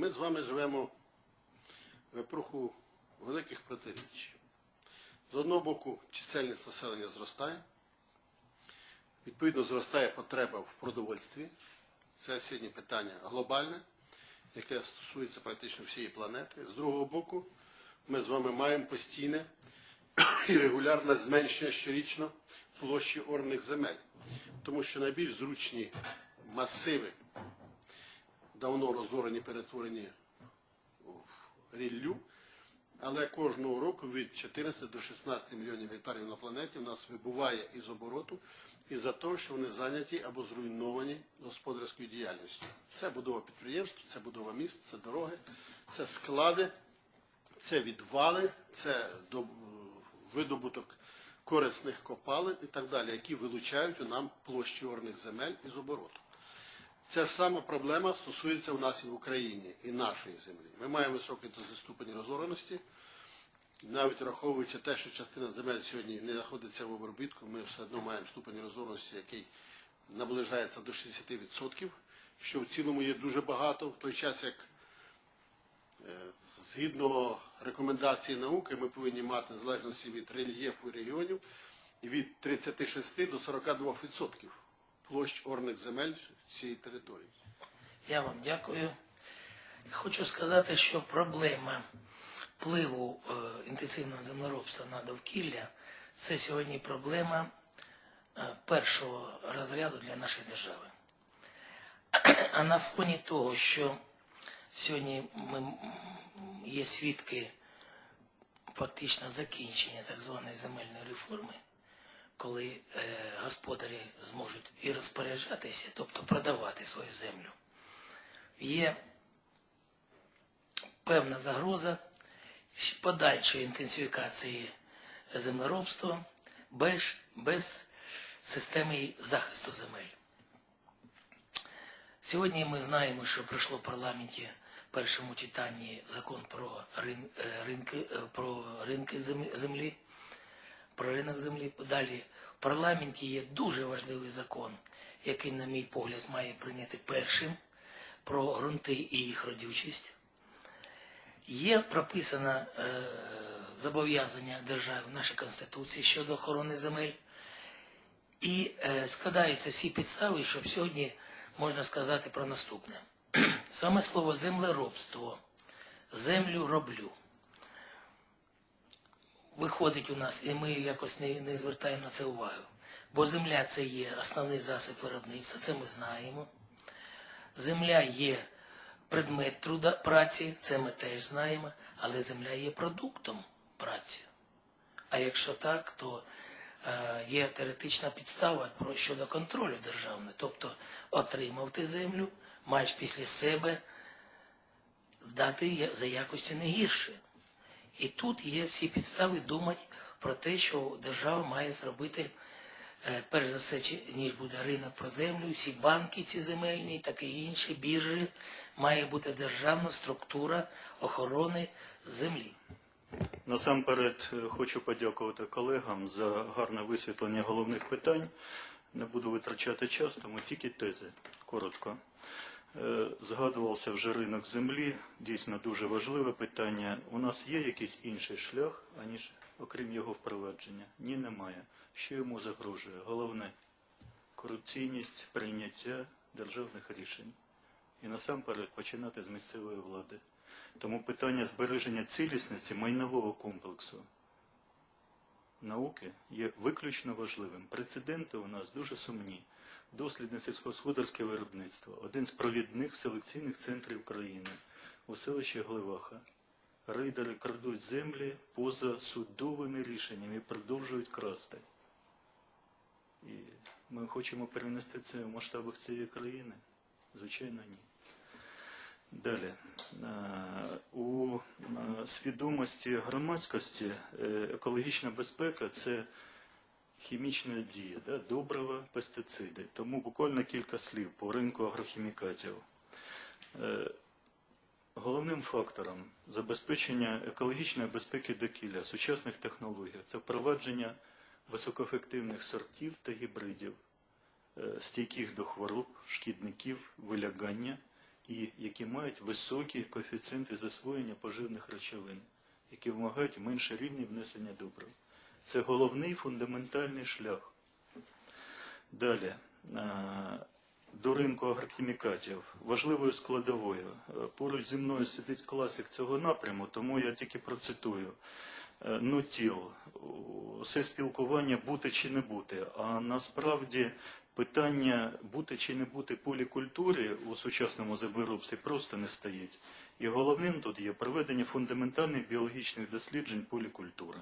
Ми з вами живемо в епоху великих протиріч. З одного боку, чисельність населення зростає, відповідно зростає потреба в продовольстві. Це сьогодні питання глобальне, яке стосується практично всієї планети. З другого боку, ми з вами маємо постійне і регулярне зменшення щорічно площі орних земель, тому що найбільш зручні масиви давно розорені, перетворені в ріллю, але кожного року від 14 до 16 мільйонів гектарів на планеті в нас вибуває із обороту із-за того, що вони зайняті або зруйновані господарською діяльністю. Це будова підприємств, це будова міст, це дороги, це склади, це відвали, це видобуток корисних копалин і так далі, які вилучають у нам площі орних земель із обороту. Ця ж сама проблема стосується у нас і в Україні, і нашої землі. Ми маємо високий ступень розореності, навіть враховуючи те, що частина земель сьогодні не знаходиться в обробітку, ми все одно маємо ступень розореності, який наближається до 60%, що в цілому є дуже багато, в той час як е, згідно рекомендацій науки ми повинні мати в залежності від рельєфу регіонів від 36 до 42% площ орних земель цієї території. Я вам дякую. Хочу сказати, що проблема впливу е, інтенсивного землеробства на довкілля це сьогодні проблема е, першого розряду для нашої держави. А на фоні того, що сьогодні ми є свідки фактично закінчення так званої земельної реформи, коли е, господарі зможуть і розпоряджатися, тобто продавати свою землю, є певна загроза подальшої інтенсифікації землеробства без, без системи захисту земель. Сьогодні ми знаємо, що пройшло в парламенті в першому читанні закон про е, ринки, е, про ринки землі- про ринок землі. Далі в парламенті є дуже важливий закон, який, на мій погляд, має прийняти першим про ґрунти і їх родючість. Є прописано е, зобов'язання держави в нашій Конституції щодо охорони земель. І е, складаються всі підстави, щоб сьогодні можна сказати про наступне. Саме слово землеробство, землю роблю. Виходить у нас, і ми якось не, не звертаємо на це увагу. Бо земля це є основний засіб виробництва, це ми знаємо. Земля є предмет труда праці, це ми теж знаємо, але земля є продуктом праці. А якщо так, то е, є теоретична підстава про щодо контролю державного, тобто отримав ти землю, маєш після себе здати за якостю не гірше. І тут є всі підстави думати про те, що держава має зробити, е, перш за все, ніж буде ринок про землю, всі банки ці земельні, таке інше, біржі, має бути державна структура охорони землі. Насамперед е, хочу подякувати колегам за гарне висвітлення головних питань. Не буду витрачати час, тому тільки тези. Коротко. Е, Згадувався вже ринок землі. Дійсно дуже важливе питання. У нас є якийсь інший шлях, аніж окрім його впровадження? Ні, немає. Що йому загрожує? Головне корупційність прийняття державних рішень. І насамперед починати з місцевої влади. Тому питання збереження цілісності майнового комплексу науки є виключно важливим. Прецеденти у нас дуже сумні. Дослідне сільськогосподарське виробництво один з провідних селекційних центрів країни у селищі Гливаха. Рейдери крадуть землі поза судовими рішеннями і продовжують красти. І ми хочемо перенести це в масштабах цієї країни? Звичайно, ні. Далі. Е, У е, свідомості громадськості е, екологічна безпека це хімічна дія, да? добрива, пестициди. Тому буквально кілька слів по ринку агрохімікатів. Е, Головним фактором забезпечення екологічної безпеки довкілля сучасних технологій це впровадження високоефективних сортів та гібридів, е, стійких до хвороб, шкідників, вилягання і які мають високі коефіцієнти засвоєння поживних речовин, які вимагають менше рівні внесення добрив. Це головний фундаментальний шлях. Далі. е, До ринку агрохімікатів важливою складовою. Е, Поруч зі мною сидить класик цього напряму, тому я тільки процитую. Е, Нутіл, все спілкування бути чи не бути. А насправді питання бути чи не бути полікультури у сучасному забиробці просто не стоїть. І головним тут є проведення фундаментальних біологічних досліджень полікультури.